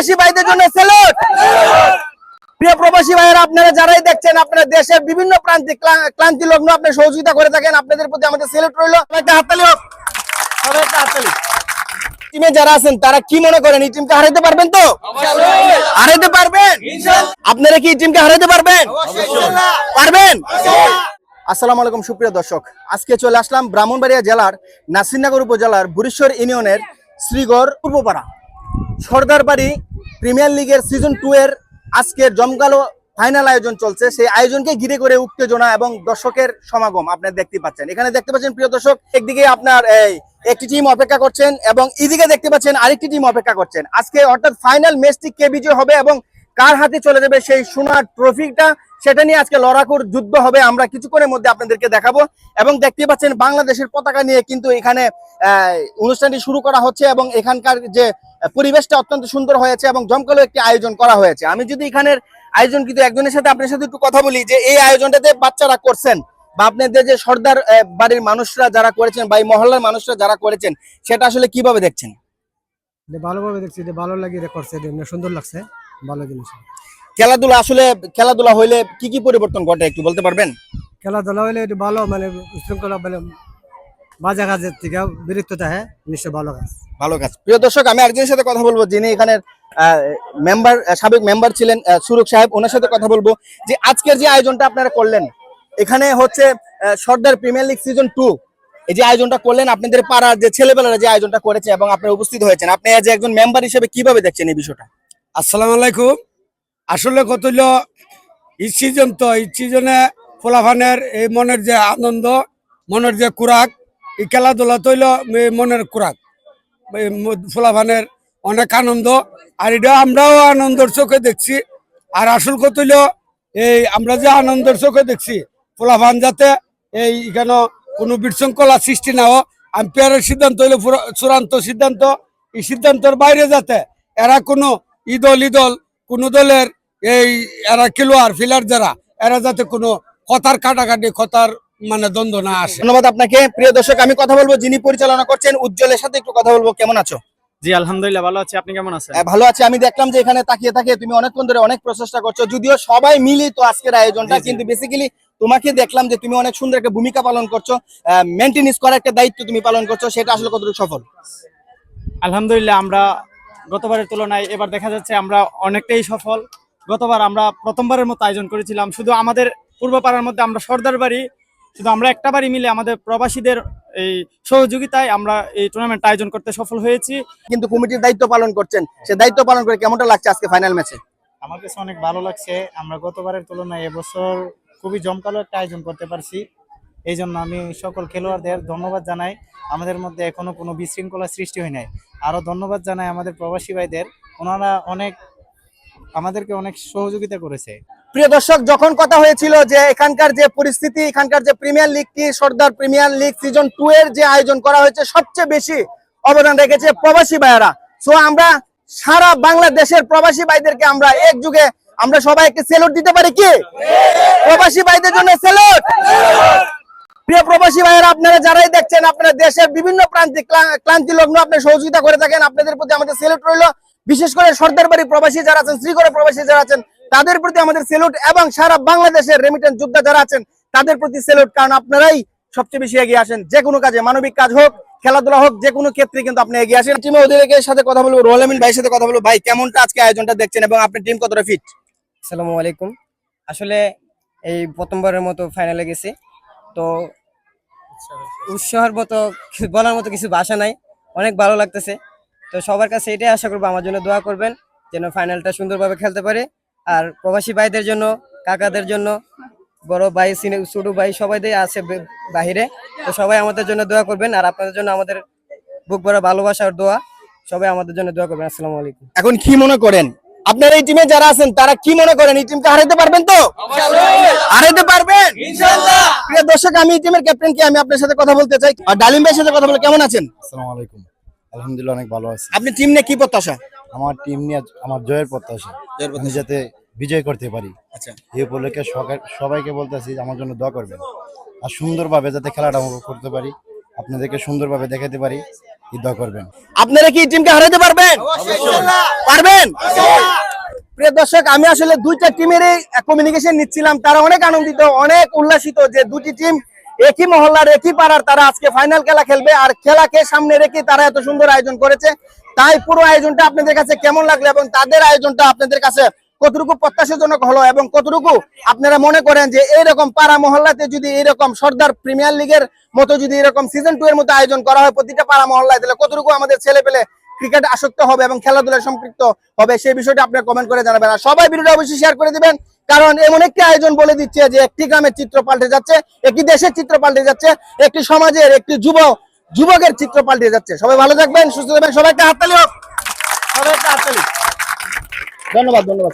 প্রবাসী ভাইদের জন্য স্যালুট। প্রিয় প্রবাসী ভাইয়েরা আপনারা যারাই দেখছেন আপনারা দেশের বিভিন্ন প্রান্তে ক্লা- ক্লান্তি লগ্ন আপনি সহযোগিতা করে থাকেন আপনাদের প্রতি আমাদের স্যালুট রইল। একটা হাততালি হোক। হাততালি টিমে যারা আছেন তারা কি মনে করেন এই টিমকে হারাইতে পারবেন তো? হারাইতে পারবেন? আপনারা কি এই টিমকে হারাইতে পারবেন? পারবেন? আসসালামু আলাইকুম সুপ্রিয় দর্শক। আজকে চলে আসলাম ব্রাহ্মণবাড়িয়া জেলার নাসিরনগর উপজেলার বুড়েশ্বর ইউনিয়নের শ্রীগড় পূর্বপাড়া। সর্দার বাড়ি প্রিমিয়ার লিগের সিজন টু এর আজকের জমকালো ফাইনাল আয়োজন চলছে। সেই আয়োজনকে ঘিরে করে উত্তেজনা এবং দর্শকের সমাগম আপনার দেখতে পাচ্ছেন। এখানে দেখতে পাচ্ছেন প্রিয় দর্শক, একদিকে আপনার এই একটি টিম অপেক্ষা করছেন এবং এদিকে দেখতে পাচ্ছেন আরেকটি টিম অপেক্ষা করছেন। আজকে অর্থাৎ ফাইনাল ম্যাচটি কে বিজয় হবে এবং কার হাতে চলে যাবে সেই সোনার ট্রফিটা সেটা নিয়ে আজকে লড়াকুর যুদ্ধ হবে। আমরা কিছুক্ষণের মধ্যে আপনাদেরকে দেখাবো এবং দেখতে পাচ্ছেন বাংলাদেশের পতাকা নিয়ে কিন্তু এখানে অনুষ্ঠানটি শুরু করা হচ্ছে এবং এখানকার যে পরিবেশটা অত্যন্ত সুন্দর হয়েছে এবং জমকালো একটি আয়োজন করা হয়েছে। আমি যদি এখানের আয়োজন কিন্তু একজনের সাথে আপনার সাথে একটু কথা বলি যে এই আয়োজনটাতে বাচ্চারা করছেন বা আপনাদের যে সর্দার বাড়ির মানুষরা যারা করেছেন বা এই মহল্লার মানুষরা যারা করেছেন সেটা আসলে কীভাবে দেখছেন? ভালোভাবে দেখছি ভালো লাগে করছে সুন্দর লাগছে ভালো জিনিস খেলাধুলা আসলে খেলাধুলা হইলে কি কি পরিবর্তন ঘটে একটু বলতে পারবেন? খেলাধুলা হইলে এটা ভালো মানে শৃঙ্খলা মানে বাজা কাজের থেকে বিরক্ত থাকে নিশ্চয় ভালো কাজ। ভালো কাজ। প্রিয় দর্শক আমি একজনের সাথে কথা বলব যিনি এখানের মেম্বার সাবেক মেম্বার ছিলেন সুরুক সাহেব। ওনার সাথে কথা বলব যে আজকের যে আয়োজনটা আপনারা করলেন এখানে হচ্ছে আহ, Sardar Premier League season two এই যে আয়োজনটা করলেন আপনাদের পাড়ার যে ছেলেবেলারা যে আয়োজনটা করেছে এবং আপনারা উপস্থিত হয়েছেন আপনি যে একজন মেম্বার হিসেবে কীভাবে দেখছেন এই বিষয়টা? আসসালামু আলাইকুম। আসলে কত হইল ঈদ সিজন তো ঈদ সিজনে ফোলাফানের এই মনের যে আনন্দ মনের যে কুরাক এই খেলাধুলা তৈল মনের এই ম- অনেক আনন্দ, আর এটা আমরাও আনন্দের চোখে দেখছি। আর আসল কত হইল, এই আমরা যে আনন্দের চোখে দেখছি, ফোলাফান যাতে এই এখানে কোনো বিশৃঙ্খলা সৃষ্টি না হোক আম্পায়ারের সিদ্ধান্ত হইল চূড়ান্ত সিদ্ধান্ত, এই সিদ্ধান্তের বাইরে যাতে এরা কোনো ইদল ইদল, কোন দলের এই, এরা খেলোয়াড়, ফিলার যারা, এরা যাতে কোনো কথার কাটাকাটি, কথার মানে দ্বন্দ্ব না আসে। ধন্যবাদ আপনাকে। প্রিয় দর্শক আমি কথা বলব যিনি পরিচালনা করছেন উজ্জ্বলের সাথে একটু কথা বলব। কেমন আছো? জি আলহামদুলিল্লাহ ভালো আছি। আপনি কেমন আছেন? হ্যাঁ, ভালো আছি। আমি দেখলাম যে এখানে তাকিয়ে তাকিয়ে তুমি অনেকক্ষণ ধরে অনেক প্রচেষ্টা করছ। যদিও সবাই মিলিত আজকের আয়োজনটা। কিন্তু বেসিক্যালি তোমাকে দেখলাম যে তুমি অনেক সুন্দর একটা ভূমিকা পালন করছ। মেনটেনেন্স করার একটা দায়িত্ব তুমি পালন করছ। সেটা আসলে কতটুকু সফল? আলহামদুলিল্লাহ আমরা গতবারের তুলনায় এবার দেখা যাচ্ছে আমরা অনেকটাই সফল। গতবার আমরা প্রথমবারের মতো আয়োজন করেছিলাম। শুধু আমাদের পূর্বপাড়ার মধ্যে আমরা সর্দার বাড়ি শুধু আমরা একটা বাড়ি মিলে আমাদের প্রবাসীদের এই সহযোগিতায় আমরা এই টুর্নামেন্ট আয়োজন করতে সফল হয়েছি। কিন্তু কমিটির দায়িত্ব পালন করছেন। সে দায়িত্ব পালন করে কেমনটা লাগছে আজকে ফাইনাল ম্যাচে আমার কাছে অনেক ভালো লাগছে। আমরা গতবারের তুলনায় এবছর খুবই জমকালো একটা আয়োজন করতে পারছি। এই জন্য আমি সকল খেলোয়াড়দের ধন্যবাদ জানাই। আমাদের মধ্যে এখনও কোনো বিশৃঙ্খলা সৃষ্টি হয় নাই। আরও ধন্যবাদ জানাই আমাদের প্রবাসী ভাইদের। ওনারা অনেক আমাদেরকে অনেক সহযোগিতা করেছে। প্রিয় দর্শক, যখন কথা হয়েছিল যে এখানকার যে পরিস্থিতি, এখানকার যে premier লিগটি Sardar Premier League season two এর যে আয়োজন করা হয়েছে, সবচেয়ে বেশি অবদান রেখেছে প্রবাসী ভাইয়েরা। সো আমরা সারা বাংলাদেশের প্রবাসী ভাইদেরকে আমরা এক যুগে আমরা সবাই একটি সেলুট দিতে পারি কি? প্রবাসী ভাইদের জন্য সেলুট প্রিয় প্রবাসী ভাইয়েরা, আপনারা যারাই দেখছেন, আপনারা দেশের বিভিন্ন প্রান্তে ক্লা- ক্লান্তি লগ্ন আপনি সহযোগিতা করে থাকেন, আপনাদের প্রতি আমাদের সেলুট রইল। বিশেষ করে সর্দার বাড়ি প্রবাসী যারা আছেন শ্রীগড়ে প্রবাসী যারা আছেন তাদের প্রতি আমাদের সেলুট এবং সারা বাংলাদেশের রেমিটেন্স যোদ্ধা যারা আছেন তাদের প্রতি সেলুট কারণ আপনারাই সবচেয়ে বেশি এগিয়ে আসেন যে কোনো কাজে মানবিক কাজ হোক খেলাধুলা হোক যে কোনো ক্ষেত্রে কিন্তু আপনি এগিয়ে আসেন। টিমে অধিনায়কের সাথে কথা বলব রোল আমিন ভাইয়ের সাথে কথা বলব। ভাই কেমনটা আজকে আয়োজনটা দেখছেন এবং আপনার টিম কতটা ফিট আসসালামু আলাইকুম। আসলে এই প্রথমবারের মতো ফাইনালে গেছি। তো উৎসাহের মতো বলার মতো কিছু ভাষা নাই অনেক ভালো লাগতেছে। তো সবার কাছে এটাই আশা করব আমার জন্য দোয়া করবেন যেন ফাইনালটা সুন্দরভাবে খেলতে পারে। আর প্রবাসী ভাইদের জন্য কাকাদের জন্য বড় ভাই সিনে- ছোট ভাই সবাই দিয়ে আছে বাহিরে। তো সবাই আমাদের জন্য দোয়া করবেন আর আপনাদের জন্য আমাদের বুক ভরা ভালোবাসার দোয়া সবাই আমাদের জন্য দোয়া করবেন। আসসালামু আলাইকুম। এখন কি মনে করেন? আপনার এই টিমে যারা আছেন তারা কি মনে করেন? এই টিমকে হারাইতে পারবেন তো? হারাইতে পারবেন? প্রিয় দর্শক আমি এই টিমের ক্যাপ্টেন কি আমি আপনার সাথে কথা বলতে চাই। আর ডালিম ভাইয়ের সাথে কথা বলে কেমন আছেন? আসসালামু আলাইকুম। আলহামদুলিল্লাহ অনেক ভালো আছি। আপনি টিম নিয়ে কি প্রত্যাশা? আমার টিম নিয়ে আমার জয়ের প্রত্যাশা। আমি যাতে বিজয় করতে পারি। আচ্ছা। এই উপলক্ষে সবাইকে বলতেছি যে আমার জন্য দোয়া করবেন। আর সুন্দরভাবে যাতে খেলাটা উপভোগ করতে পারি আপনাদেরকে সুন্দরভাবে দেখাতে পারি এই দোয়া করবেন। আপনারা কি টিমকে হারাতে পারবেন? পারবেন? প্রিয় দর্শক আমি আসলে দুইটা টিমের কমিউনিকেশন নিচ্ছিলাম। তারা অনেক আনন্দিত অনেক উল্লাসিত যে দুটি টিম একই মহল্লার একই পাড়ার তারা আজকে ফাইনাল খেলা খেলবে। আর খেলাকে সামনে রেখে তারা এত সুন্দর আয়োজন করেছে। তাই পুরো আয়োজনটা আপনাদের কাছে কেমন লাগল এবং তাদের আয়োজনটা আপনাদের কাছে কতটুকু প্রত্যাশাজনক হলো এবং কতটুকু আপনারা মনে করেন যে এইরকম পাড়া মহল্লাতে যদি এরকম সর্দার প্রিমিয়ার লিগের মতো যদি এরকম সিজন টু এর মতো আয়োজন করা হয় প্রতিটা পাড়া মহল্লায়, তাহলে কতটুকু আমাদের ছেলে পেলে ক্রিকেট আসক্ত হবে এবং খেলাধুলায় সম্পৃক্ত হবে সেই বিষয়টা আপনারা কমেন্ট করে জানাবেন। আর সবাই ভিডিওটা অবশ্যই শেয়ার করে দিবেন, কারণ এমন একটি আয়োজন বলে দিচ্ছে যে একটি গ্রামের চিত্র পাল্টে যাচ্ছে, একটি দেশের চিত্র পাল্টে যাচ্ছে, একটি সমাজের, একটি যুব, যুবকের চিত্র পাল্টে যাচ্ছে। সবাই ভালো থাকবেন, সুস্থ থাকবেন সবাইকে হাততালি হোক সবাইকে হাততালি। ধন্যবাদ ধন্যবাদ